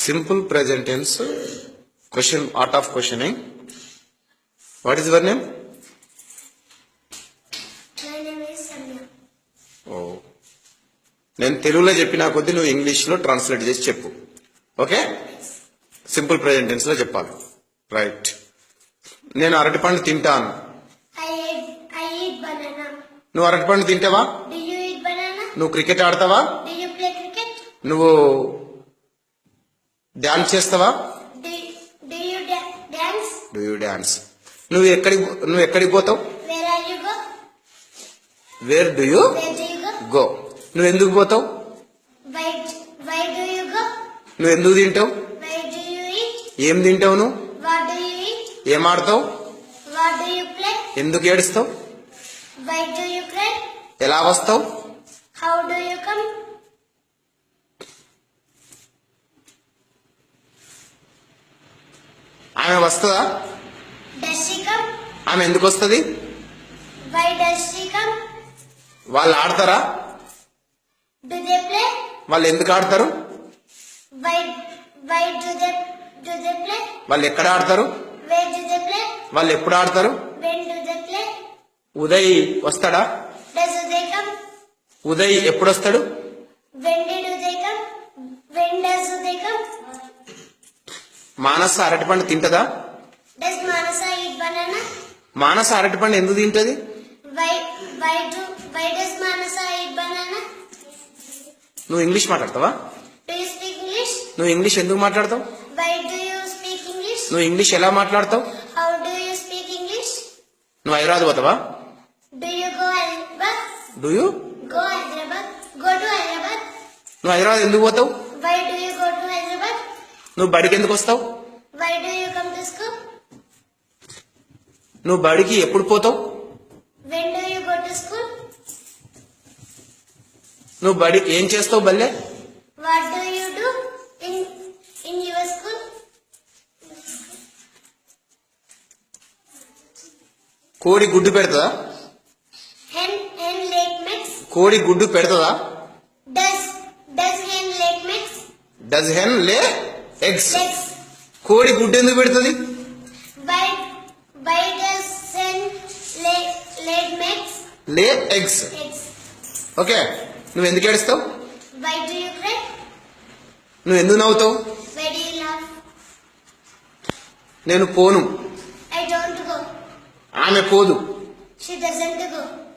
Simple present tense question art of questioning what is your name ఓ నేను తెలుగులో చెప్పిన కొద్దీ నువ్వు ఇంగ్లీష్లో ట్రాన్స్లేట్ చేసి చెప్పు. ఓకే సింపుల్ ప్రెజెంటెన్స్లో చెప్పాలి. రైట్ నేను అరటి పండు తింటాను నువ్వు అరటి పండు తింటావా నువ్వు క్రికెట్ ఆడతావా? నువ్వు డాన్స్ చేస్తావా? డూ యూ డాన్స్ నువ్వు ఎక్కడి నువ్వు ఎక్కడికి పోతావు? వేర్ డూ యూ గో నువ్వు ఎందుకు పోతావు? నువ్వు ఎందుకు తింటావు? ఏం తింటావు నువ్వు? ఏం ఆడతావు? ఎందుకు ఏడుస్తావు? ఎలా వస్తావు? ఆమె వస్తుందా? ఆమె ఎందుకు వస్తుంది? వాళ్ళు ఆడతారా? వాళ్ళు ఎందుకు ఆడతారు? వాళ్ళు ఎక్కడ ఆడతారు? వాళ్ళు ఎప్పుడు ఆడతారు? ఉదయ్ వస్తాడా? ఉదయ్ ఎప్పుడు వస్తాడు? మానస అరటిపండు తింటదా? మానస అరటిపండు ఎందుకు తింటది? నువ్వు ఇంగ్లీష్ మాట్లాడతావా? నువ్వు ఇంగ్లీష్ ఎందుకు మాట్లాడతావు? నువ్వు ఇంగ్లీష్ ఎలా మాట్లాడతావు? నువ్వు హైదరాబాద్ పోతావా? నువ్వు హైదరాబాద్ ఎందుకు పోతావు? నువ్వు బడికి ఎందుకు వస్తావు? నువ్వు బడికి ఎప్పుడు పోతావు? నువ్వు బడి ఏం చేస్తావు బల్లే? కోడి గుడ్డు పెడతదా? కోడి గుడ్డు పెడతదా? హెన్ లేక్ ఎగ్స్ కోడి గుడ్డు ఎందుకు పెడుతుంది? లే ఎగ్స్ ఓకే. నువ్వు ఎందుకు ఏడుస్తావు? నువ్వు ఎందుకు నవ్వుతావు? నేను పోను. ఆమె పోదు.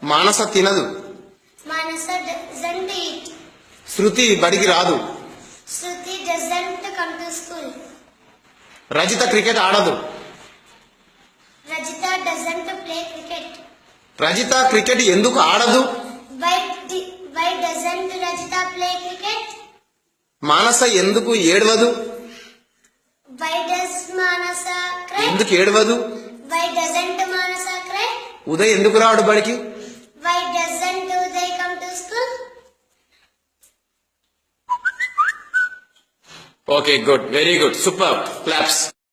మానస తినదు. శృతి బడికి రాదు. రజిత క్రికెట్ ఆడదు. Rajitha doesn't play cricket Rajitha cricket ఎందుకు ఆడదు? Why why Rajitha play cricket Manasa ఎందుకు ఏడవదు? వై డస్ మానస క్రై ఎందుకు ఏడవదు? Why doesn't Manasa cry Uday ఎందుకు రాడు బడికి? Why Okay, good. Very good. Superb. Claps.